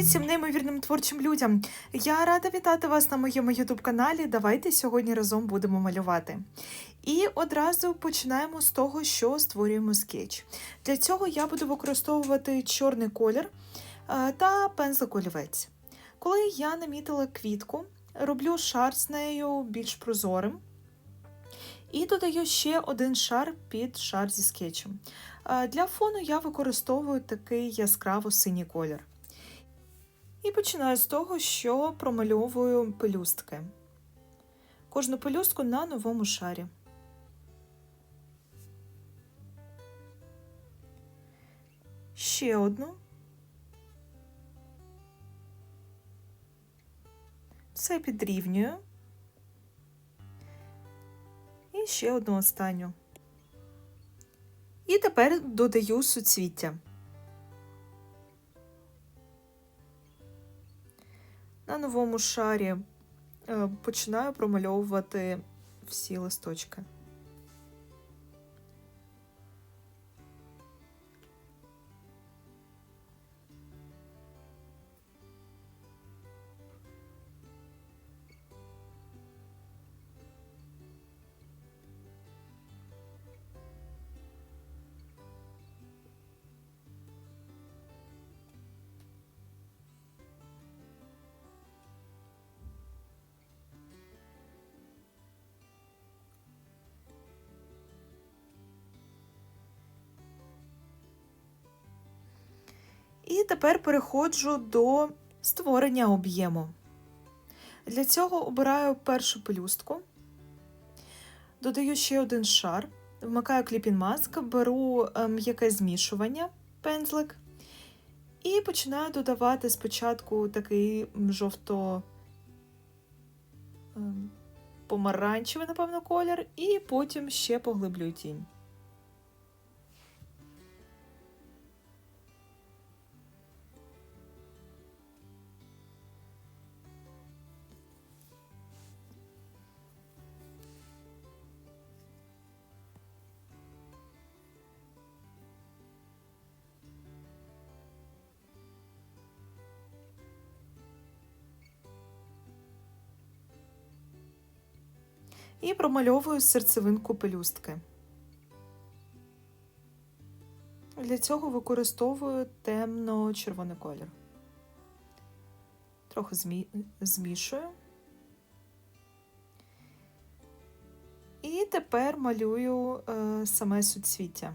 Привіт всім неймовірним творчим людям! Я рада вітати вас на моєму youtube каналі. Давайте сьогодні разом будемо малювати. І одразу починаємо з того, що створюємо скетч. Для цього я буду використовувати чорний колір е, та пензлик олівець. Коли я намітила квітку, роблю шар з нею більш прозорим. І додаю ще один шар під шар зі скетчем. Е, Для фону я використовую такий яскраво синій колір. І починаю з того, що промальовую пелюстки. Кожну пелюстку на новому шарі. Ще одну. Все підрівнюю. І ще одну останню. І тепер додаю суцвіття. На новому шарі е, починаю промальовувати всі листочки. І тепер переходжу до створення об'єму. Для цього обираю першу пелюстку, додаю ще один шар, вмикаю кліпін маск, беру е, м'яке змішування, пензлик, і починаю додавати спочатку такий жовто ем, помаранчевий, напевно, колір, і потім ще поглиблюю тінь. І промальовую серцевинку пелюстки. Для цього використовую темно-червоний колір. Трохи змі... змішую. І тепер малюю е, саме суцвіття.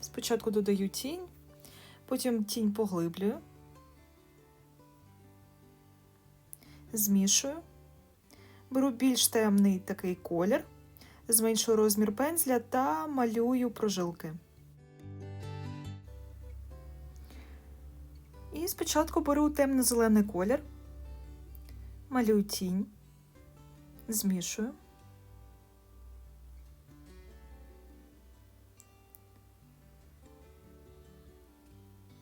Спочатку додаю тінь, потім тінь поглиблюю, змішую. Беру більш темний такий колір, зменшую розмір пензля та малюю прожилки. І спочатку беру темно-зелений колір, малюю тінь, змішую.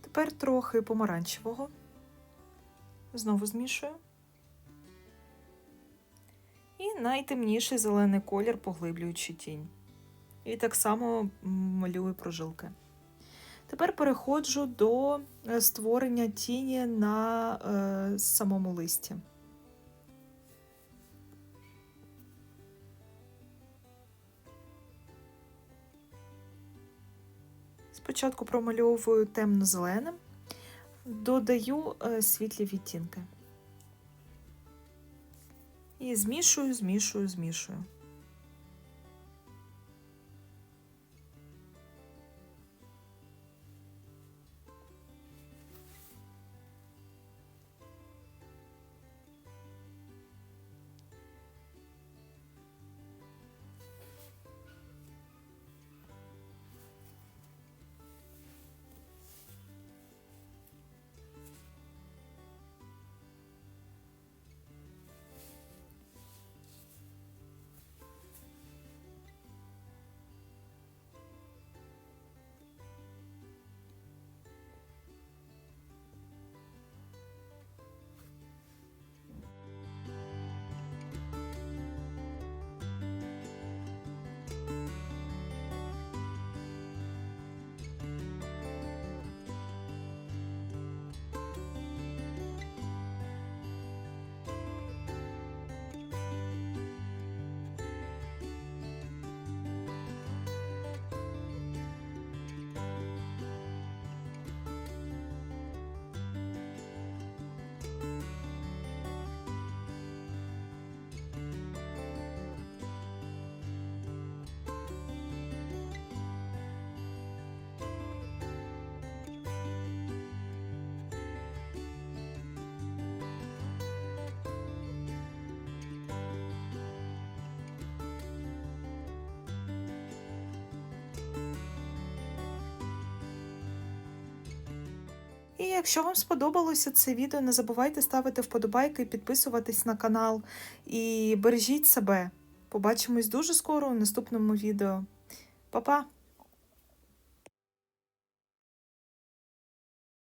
Тепер трохи помаранчевого, знову змішую. Найтемніший зелений колір, поглиблюючи тінь. І так само малюю прожилки. Тепер переходжу до е, створення тіні на е, самому листі. Спочатку промальовую темно-зеленим, додаю е, світлі відтінки. І змішую, змішую, змішую. І якщо вам сподобалося це відео, не забувайте ставити вподобайки, підписуватись на канал і бережіть себе. Побачимось дуже скоро у наступному відео. Па-па!